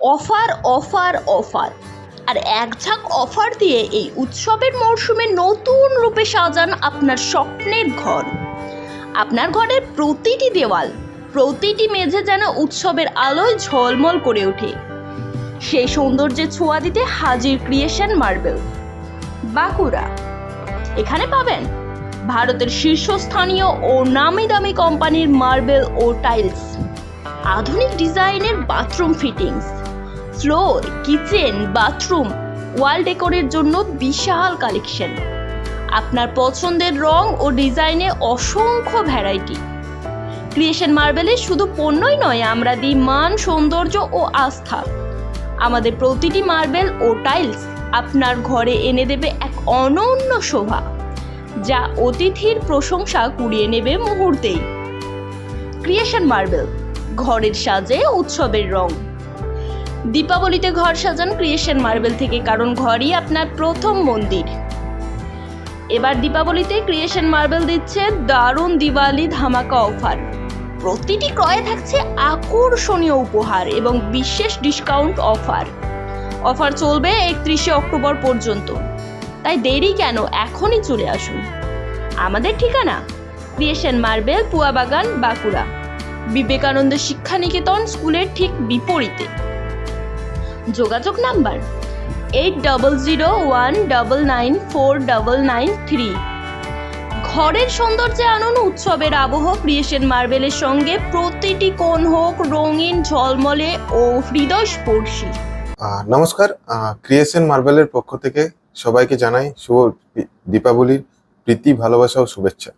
Offer offer offer. আর এক ঝাঁক offer দিয়ে এই উৎসবের মরশুমে নতুন রূপে সাজান আপনার স্বপ্নের ঘর। আপনার ঘরের প্রতিটি দেওয়াল, প্রতিটি মেঝে যেন উৎসবের আলোয় ঝলমল করে ওঠে। সেই সৌন্দর্যে ছোঁয়া দিতে হাজির ক্রিয়েশন মার্বেল। বাঁকুড়া। এখানে পাবেন ভারতের শীর্ষস্থানীয় ও নামি দামি কোম্পানির মার্বেল ও টাইলস। আধুনিক ডিজাইনের bathroom fittings. Floor, kitchen, bathroom, wall ডেকোরের জন্য বিশাল কালেকশন। আপনার পছন্দের রং ও ডিজাইনে অসংখ্য ভ্যারাইটি। ক্রিয়েশন মার্বেলে শুধু পণ্যই নয়, আমরা দিই মান, সৌন্দর্য ও আস্থা। আমাদের প্রতিটি মার্বেল ও টাইলস আপনার ঘরে এনে দেবে এক অনন্য শোভা, যা অতিথির প্রশংসা কুড়িয়ে নেবে মুহূর্তেই। ক্রিয়েশন মার্বেল, ঘরের সাজে, উৎসবের রং। দীপাবলিতে ঘর সাজান ক্রিয়েশন মার্বেল থেকে, কারণ ঘরই আপনার প্রথম মন্দির। এবার দীপাবলিতে ক্রিয়েশন মার্বেল দিচ্ছে দারুণ দিওয়ালি ধামাকা অফার। প্রতিটি ক্রয়ে থাকছে আকর্ষণীয় উপহার এবং বিশেষ ডিসকাউন্ট অফার। অফার চলবে একত্রিশে অক্টোবর পর্যন্ত। তাই দেরি কেন? এখনই চলে আসুন। আমাদের ঠিকানা? Creation marble Puabagan Bankura. Vivekananda Shikshaniketan, স্কুলের ঠিক বিপরীতে। যোগাযোগ number eight double zero one double nine four double nine three. ঘরের সৌন্দর্যে আনুন উৎসবের আবহ ক্রিয়েশন মার্বেলের সঙ্গে প্রতিটি কোণ হোক রঙিন ঝলমলে ও হৃদয়স্পর্শী। নমস্কার। ক্রিয়েশন মার্বেলের পক্ষ থেকে সবাইকে জানাই শুভ দীপাবলির প্রীতি, ভালোবাসা ও শুভেচ্ছা।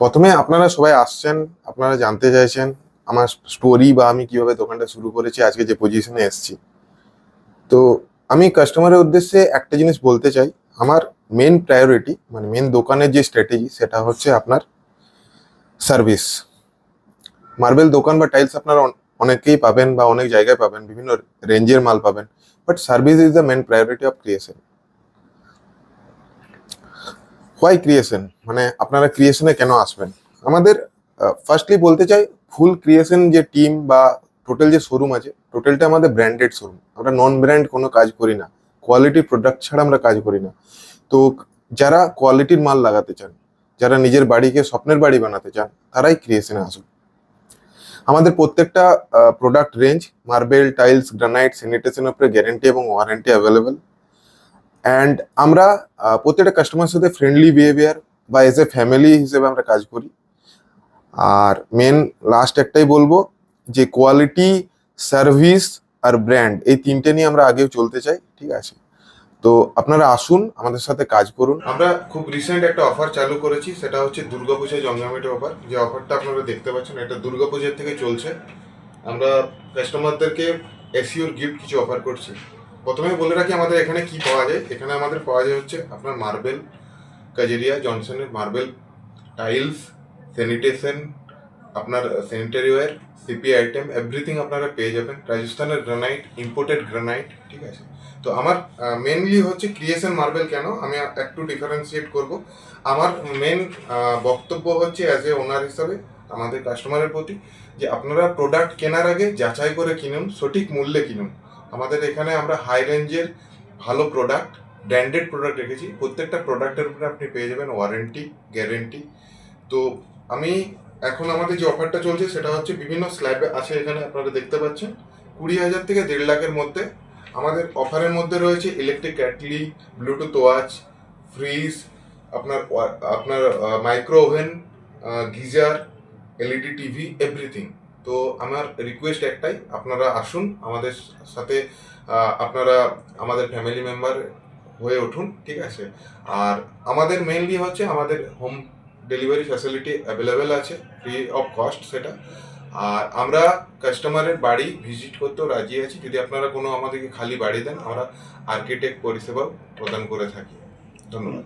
প্রথমে আপনারা সবাই আসছেন, আপনারা জানতে চাইছেন আমার স্টোরি বা আমি কীভাবে দোকানটা শুরু করেছি, আজকে যে পজিশনে এসেছি। তো আমি কাস্টমারের উদ্দেশ্যে একটা জিনিস বলতে চাই। আমার মেন প্রায়োরিটি মানে মেন দোকানের যে স্ট্র্যাটেজি সেটা হচ্ছে আপনার সার্ভিস মার্বেল দোকান বা টাইলস আপনারা অনেকেই পাবেন বা অনেক জায়গায় পাবেন, বিভিন্ন রেঞ্জের মাল পাবেন but service is the main priority of creation why creation মানে আপনারা ক্রিয়েশনে কেন আসবেন? আমাদের ফার্স্টলি বলতে চাই ফুল ক্রিয়েশন যে টিম বা টোটাল যে শোরুম আছে টোটালটা আমাদের ব্র্যান্ডেড শোরুম আমরা নন ব্র্যান্ড কোনো কাজ করি না। কোয়ালিটি প্রোডাক্ট ছাড়া আমরা কাজ করি না। তো যারা কোয়ালিটির মাল লাগাতে চান, যারা নিজের বাড়িকে স্বপ্নের বাড়ি বানাতে চান, তারাই ক্রিয়েশনে আসুন। আমাদের প্রত্যেকটা product range marble tiles granite স্যানিটেশনের উপরে গ্যারেন্টি এবং ওয়ারেন্টি অ্যাভেলেবেল অ্যান্ড আমরা প্রত্যেকটা কাস্টমারের সাথে ফ্রেন্ডলি বিহেভিয়ার বা এজ এ ফ্যামিলি হিসেবে আমরা কাজ করি। আর মেন লাস্ট একটাই বলব যে কোয়ালিটি সার্ভিস আর ব্র্যান্ড এই তিনটে নিয়ে আমরা আগেও চলতে চাই, ঠিক আছে? তো আপনারা আসুন, আমাদের সাথে কাজ করুন। আমরা খুব রিসেন্ট একটা অফার চালু করেছি, সেটা হচ্ছে দুর্গাপূজায় জমজমাটি অফার যে অফারটা আপনারা দেখতে পাচ্ছেন, এটা দুর্গাপূজার থেকে চলছে। আমরা কাস্টমারদেরকে এসিওর গিফট কিছু অফার করছি। প্রথমে বলে রাখি, আমাদের এখানে কি পাওয়া যায়? এখানে আমাদের পাওয়া যায় হচ্ছে আপনার মার্বেল কাজেরিয়া, জনসনের মার্বেল টাইলস স্যানিটেশন আপনার sanitary ware CP item everything আপনারা পেয়ে যাবেন। রাজস্থানের গ্রানাইট ইম্পোর্টেড গ্রানাইট ঠিক আছে? তো আমার মেনলি হচ্ছে ক্রিয়েশন মার্বেল কেন? আমি একটু ডিফারেন্সিয়েট করব। আমার মেন বক্তব্য হচ্ছে অ্যাজ এ ওনার হিসাবে, আমাদের কাস্টমারের প্রতি, যে আপনারা প্রোডাক্ট কেনার আগে যাচাই করে কিনুন, সঠিক মূল্যে কিনুন। আমাদের এখানে আমরা হাই রেঞ্জের ভালো প্রোডাক্ট ব্র্যান্ডেড প্রোডাক্ট রেখেছি। প্রত্যেকটা প্রোডাক্টের উপরে আপনি পেয়ে যাবেন ওয়ারেন্টি গ্যারেন্টি তো আমি এখন আমাদের যে অফারটা চলছে সেটা হচ্ছে বিভিন্ন স্ল্যাবে আছে এখানে আপনারা দেখতে পাচ্ছেন। কুড়ি হাজার থেকে দেড় লাখের মধ্যে। আমাদের অফারের মধ্যে রয়েছে electric kettle Bluetooth watch fridge আপনার আপনার micro oven geyser LED TV everything তো আমার রিকোয়েস্ট একটাই, আপনারা আসুন আমাদের সাথে আপনারা আমাদের ফ্যামিলি মেম্বার হয়ে উঠুন, ঠিক আছে? আর আমাদের মেনলি হচ্ছে আমাদের হোম ডেলিভারি ফ্যাসিলিটি অ্যাভেলেবেল আছে ফ্রি অফ কস্ট সেটা। আর আমরা কাস্টমারের বাড়ি ভিজিট করতেও রাজি আছি। যদি আপনারা কোনো আমাদেরকে খালি বাড়ি দেন, আমরা আর্কিটেক্ট পরিষেবা প্রদান করে থাকি। ধন্যবাদ।